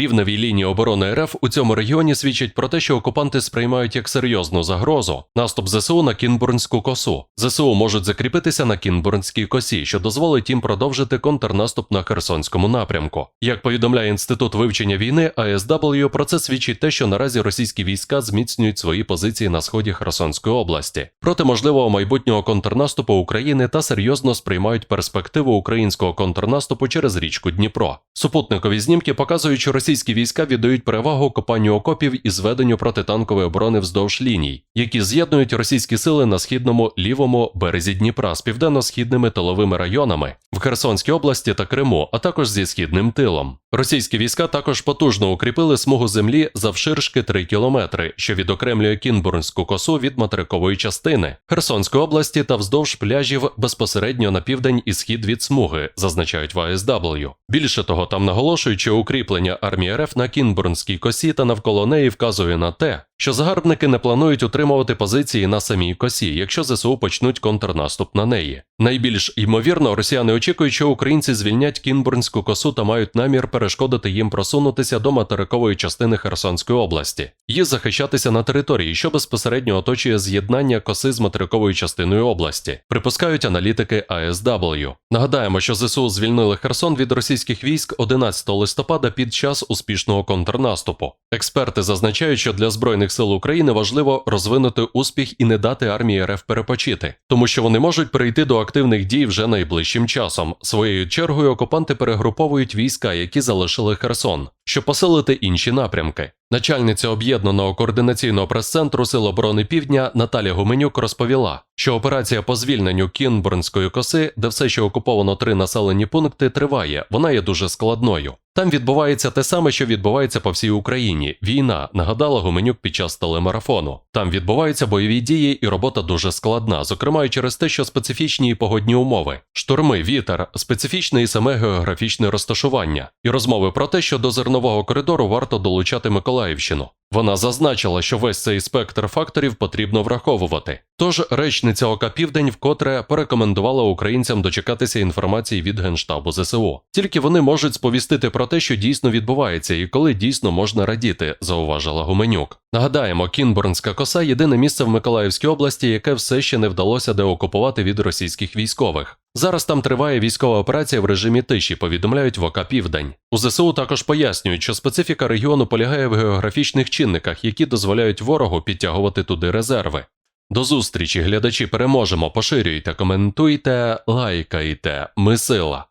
Рівневі лінії оборони РФ у цьому регіоні свідчать про те, що окупанти сприймають як серйозну загрозу наступ ЗСУ на Кінбурнську косу. ЗСУ можуть закріпитися на Кінбурнській косі, що дозволить їм продовжити контрнаступ на Херсонському напрямку. Як повідомляє інститут вивчення війни АСW, про це свідчить те, що наразі російські війська зміцнюють свої позиції на сході Херсонської області проти можливого майбутнього контрнаступу України та серйозно сприймають перспективу українського контрнаступу через річку Дніпро. Супутникові знімки показують, що російські війська віддають перевагу копанню окопів і зведенню протитанкової оборони вздовж ліній, які з'єднують російські сили на східному лівому березі Дніпра з південно-східними тиловими районами в Херсонській області та Криму, а також зі східним тилом. Російські війська також потужно укріпили смугу землі завширшки 3 кілометри, що відокремлює Кінбурнську косу від материкової частини Херсонської області та вздовж пляжів безпосередньо на південь і схід від смуги, зазначають в АСW. Більше того, там наголошують, що укріплення армії РФ на Кінбурнській косі та навколо неї вказує на те, що загарбники не планують утримувати позиції на самій косі, якщо ЗСУ почнуть контрнаступ на неї. Найбільш ймовірно, росіяни очікують, що українці звільнять Кінбурнську косу та мають намір перешкодити їм просунутися до материкової частини Херсонської області і захищатися на території, що безпосередньо оточує з'єднання коси з материковою частиною області, припускають аналітики АСW. Нагадаємо, що ЗСУ звільнили Херсон від російських військ 11 листопада під час успішного контрнаступу. Експерти зазначають, що для збройних сил України важливо розвинути успіх і не дати армії РФ перепочити, тому що вони можуть перейти до активних дій вже найближчим часом. Своєю чергою окупанти перегруповують війська, які залишили Херсон, щоб посилити інші напрямки. Начальниця об'єднаного координаційного прес-центру Сил оборони Півдня Наталя Гуменюк розповіла, що операція по звільненню Кінбурнської коси, де все ще окуповано три населені пункти, триває. Вона є дуже складною. Там відбувається те саме, що відбувається по всій Україні. Війна нагадала Гуменюк під час телемарафону. Там відбуваються бойові дії, і робота дуже складна, зокрема і через те, що специфічні і погодні умови, штурми, вітер, специфічне і саме географічне розташування, і розмови про те, що до зернового коридору варто долучати Миколаївщину. Вона зазначила, що весь цей спектр факторів потрібно враховувати. Тож речниця ОК Південь вкотре порекомендувала українцям дочекатися інформації від Генштабу ЗСУ. Тільки вони можуть сповістити про те, що дійсно відбувається, і коли дійсно можна радіти, зауважила Гуменюк. Нагадаємо, Кінбурнська коса єдине місце в Миколаївській області, яке все ще не вдалося деокупувати від російських військових. Зараз там триває військова операція в режимі тиші, повідомляють в Південь. У ЗСУ також пояснюють, що специфіка регіону полягає в географічних чинниках, які дозволяють ворогу підтягувати туди резерви. До зустрічі, глядачі, переможемо. Поширюйте, коментуйте, лайкайте. Ми сила.